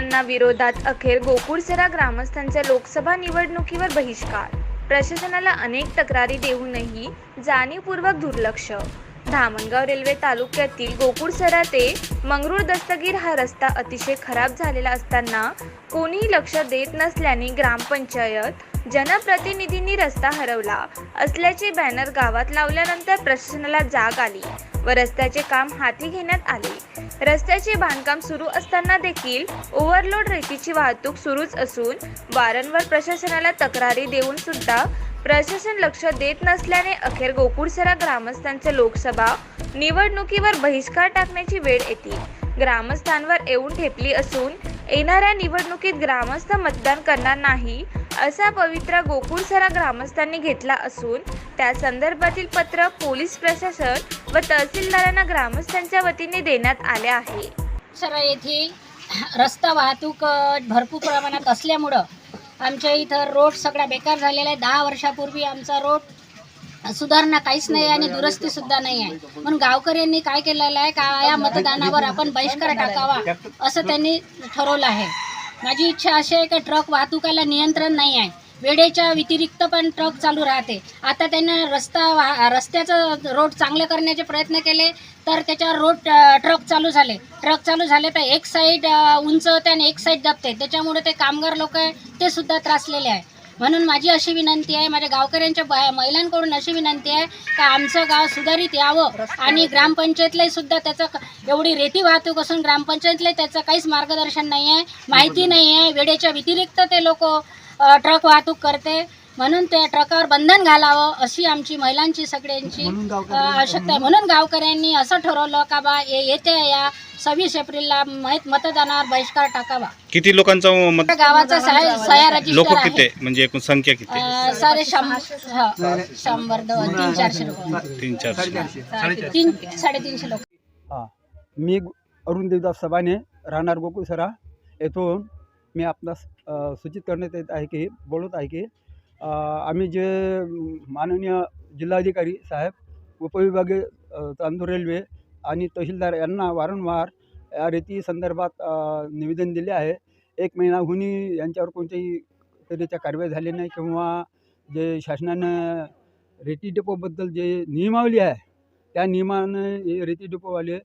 विरोधात अखेर गोकुळसरा ग्रामस्थांच्या लोकसभा निवडणुकीवर बहिष्कार. प्रशासनाला अनेक तक्रारी देऊनही जाणीवपूर्वक दुर्लक्ष. धामणगाव रेल्वे तालुक्यातील गोकुळसरा ते मंगरूळ दस्तगीर हा रस्ता अतिशय खराब झालेला असताना कोणीही लक्ष देत नसल्याने ग्रामपंचायत जनप्रतिनिधींनी रस्ता हरवला. असल्याचे बॅनर गावात लावल्यानंतर प्रशासनाला जाग आली व रस्त्याचे काम हाती घेण्यात आले. रस्त्याचे बांधकाम सुरू असताना देखील ओव्हरलोड रेतीची वाहतूक सुरूच असून वारंवार प्रशासनाला तक्रारी देऊन सुद्धा प्रशासन लक्ष देत नसल्याने अखेर गोकुळसरा ग्रामस्थांचे लोकसभा निवडणुकीवर बहिष्कार टाकण्याची वेळ येते. ग्रामस्थांवर येऊन ठेपली असून येणाऱ्या निवडणुकीत ग्रामस्थ मतदान करणार नाही असा पवित्रा गोकुळसरा ग्रामस्थांनी घेतला असून त्या संदर्भातील पत्र पोलीस प्रशासन व तहसीलदारांना ग्रामस्थांच्या वतीने देण्यात आले आहे. सर येथे रस्ता वाहतूक भरपूर प्रमाणात असल्यामुळं आमच्या इथं रोड सगळा बेकार झालेला आहे. दहा वर्षापूर्वी आमचा रोड सुधारणा काहीच नाही आणि दुरुस्ती सुद्धा नाही आहे. म्हणून गावकऱ्यांनी काय केलेलं आहे? का या मतदानावर आपण बहिष्कार टाकावा असं त्यांनी ठरवलं आहे. माझी इच्छा अशी आहे की ट्रक वाहतुकाला नियंत्रण नाही आहे. वेळेच्या व्यतिरिक्त पण ट्रक चालू राहते. आता त्यांना रस्ता वा रस्त्याचं रोड चांगलं करण्याचे प्रयत्न केले तर त्याच्यावर रोड ट्रक चालू झाले. ट्रक चालू झाले तर एक साईड उंच होते आणि एक साईड दबते. त्याच्यामुळे ते कामगार लोक आहे ते सुद्धा त्रासलेले आहे. म्हणून माझी अशी विनंती आहे माझ्या गावकऱ्यांच्या ब- महिलांकडून अशी विनंती आहे का आमचं गाव सुधारित यावं आणि ग्रामपंचायतलाही सुद्धा त्याचं एवढी रेती वाहतूक असून ग्रामपंचायतला त्याचं काहीच मार्गदर्शन नाही आहे माहिती नाही आहे वेळेच्या व्यतिरिक्त ते लोक ट्रक वाहतूक करते. म्हणून त्या ट्रकावर बंधन घालावं अशी आमची महिलांची सगळ्यांची आवश्यकता आहे. म्हणून गावकऱ्यांनी असं ठरवलं का बा ये- येत्या या सव्वीस एप्रिलला मत- मतदानावर बहिष्कार टाकावा. किती लोकांचा मत त्या गावाचा सहाय सहाय्या लोक रजिस्टर किती आहे. आहे? म्हणजे एकूण संख्या किती आहे? अ, साडे शंभर हो, शंभर दोन तीन चारशे लोक. तीन चारशे. तीन साडेतीनशे लोक. हां. मी गु- अरुण देवदास सबाने राहणार गोकुळसरा येथून मी आपणास अ, सूचित करण्यात येत आहे की बोलत आहे की आम्ही जे माननीय जिल्हाधिकारी साहेब उपविभागीय तांदूर चांदूर रेल्वे आणि तहसीलदार यांना वारंवार या रेती संदर्भात निवेदन दिले आहे. एक महिनाहूनही यांच्यावर कोणत्याही तऱ्हेच्या कारवाई झाली नाही किंवा जे शासनानं रेती डेपोबद्दल जे नियमावली आहे त्या नियमानं हे रेती डेपोवाले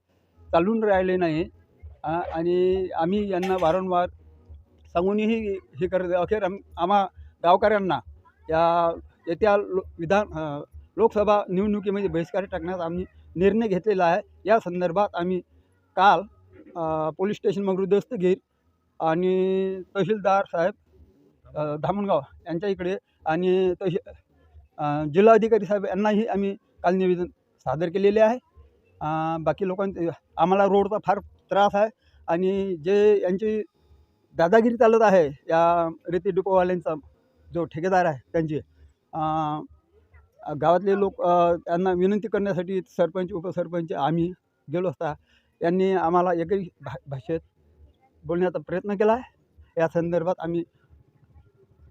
चालून राहिले नाही. आणि आम्ही यांना वारंवार सांगूनही हे करत अखेर आम आम्हा गावकऱ्यांना या येत्या लो विधान लोकसभा निवडणुकीमध्ये बहिष्कार टाकण्याचा आम्ही निर्णय घेतलेला आहे. या संदर्भात आम्ही काल पोलीस स्टेशन मगरू दस्तगीर आणि तहसीलदार साहेब धामणगाव यांच्या इकडे आणि तहसील जिल्हाधिकारी साहेब यांनाही आम्ही काल निवेदन सादर केलेले आहे. बाकी लोकांचे आम्हाला रोडचा फार त्रास आहे आणि जे यांची दादागिरी चालत आहे या रेती डिपोवाल्यांचा जो ठेकेदार आहे त्यांचे. गावातले लोक त्यांना विनंती करण्यासाठी सरपंच उपसरपंच आम्ही गेलो असता यांनी आम्हाला एकही भा भाषेत बोलण्याचा प्रयत्न केला आहे. या संदर्भात आम्ही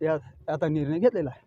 या आता निर्णय घेतलेला आहे.